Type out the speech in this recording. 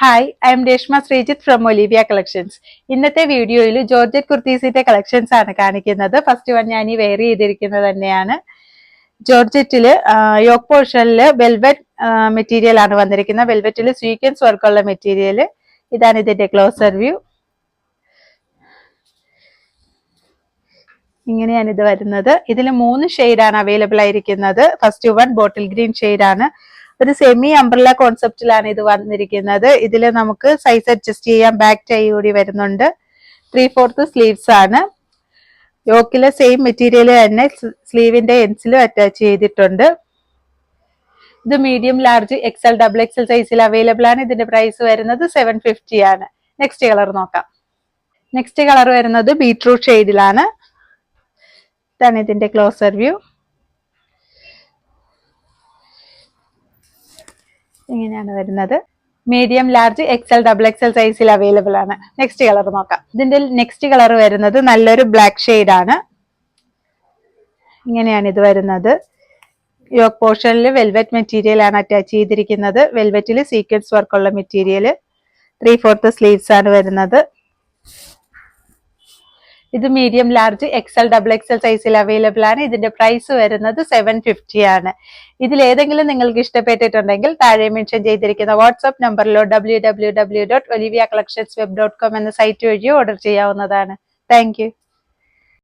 Hi I am Reshma Sreejith from Olivia collections ഇന്നത്തെ വീഡിയോയിൽ georgette കുർത്തീസിന്റെ collections ആണ് കാണിക്കുന്നത്. ഫസ്റ്റ് വൺ ഞാൻ ഈ വെയർ ചെയ്തിരിക്കുന്നത് തന്നെയാണ്. ജോർജറ്റിൽ യോക്ക് പോർഷനിൽ വെൽവെറ്റ് മെറ്റീരിയൽ ആണ് വന്നിരിക്കുന്നത്. വെൽവെറ്റിൽ സ്വീക്വൻസ് വർക്കുള്ള മെറ്റീരിയൽ ഇതാണ് ഇതിന്റെ ക്ലോസർ വ്യൂ ഇങ്ങനെയാണ് ഇത് വരുന്നത്. ഇതിൽ മൂന്ന് ആണ് അവൈലബിൾ ആയിരിക്കുന്നത്. ഫസ്റ്റ് വൺ ബോട്ടിൽ ഗ്രീൻ ആണ്. ഒരു സെമി അംബ്രല കോൺസെപ്റ്റിലാണ് ഇത് വന്നിരിക്കുന്നത്. ഇതിൽ നമുക്ക് സൈസ് അഡ്ജസ്റ്റ് ചെയ്യാം. ബാക്ക് ടൈ കൂടി വരുന്നുണ്ട്. ത്രീ ഫോർത്ത് സ്ലീവ്സ് ആണ്. യോക്കിലെ സെയിം മെറ്റീരിയൽ തന്നെ സ്ലീവിന്റെ എൻസിലും അറ്റാച്ച് ചെയ്തിട്ടുണ്ട്. ഇത് medium large XL double XL സൈസിൽ അവൈലബിൾ ആണ്. ഇതിന്റെ പ്രൈസ് വരുന്നത് സെവൻ ഫിഫ്റ്റി ആണ്. നെക്സ്റ്റ് കളർ നോക്കാം. നെക്സ്റ്റ് കളർ വരുന്നത് ബീട്രൂട്ട് ഷെയ്ഡിലാണ് ഇതാണ് ഇതിന്റെ ക്ലോസർ വ്യൂ ഇങ്ങനെയാണ് വരുന്നത്. Medium large XL double XL സൈസിൽ അവൈലബിൾ ആണ്. നെക്സ്റ്റ് കളർ നോക്കാം. ഇതിന്റെ നെക്സ്റ്റ് കളർ വരുന്നത് നല്ലൊരു ബ്ലാക്ക് ഷെയ്ഡ് ആണ്. ഇങ്ങനെയാണ് ഇത് വരുന്നത്. യോക്ക് പോർഷനിൽ വെൽവെറ്റ് മെറ്റീരിയൽ ആണ് അറ്റാച്ച് ചെയ്തിരിക്കുന്നത്. വെൽവെറ്റിൽ സീക്വൻസ് വർക്കുള്ള മെറ്റീരിയൽ ത്രീ ഫോർത്ത് സ്ലീവ്സ് ആണ് വരുന്നത്. ഇത് medium large XL double XL സൈസിൽ അവൈലബിൾ ആണ്. ഇതിന്റെ പ്രൈസ് വരുന്നത് സെവൻ ഫിഫ്റ്റി ആണ്. ഇതിൽ ഏതെങ്കിലും നിങ്ങൾക്ക് ഇഷ്ടപ്പെട്ടിട്ടുണ്ടെങ്കിൽ താഴെ മെൻഷൻ ചെയ്തിരിക്കുന്ന WhatsApp നമ്പറിലോ W W W dot Olivia collections web dot com എന്ന സൈറ്റ് വഴിയോ ഓർഡർ ചെയ്യാവുന്നതാണ്. താങ്ക്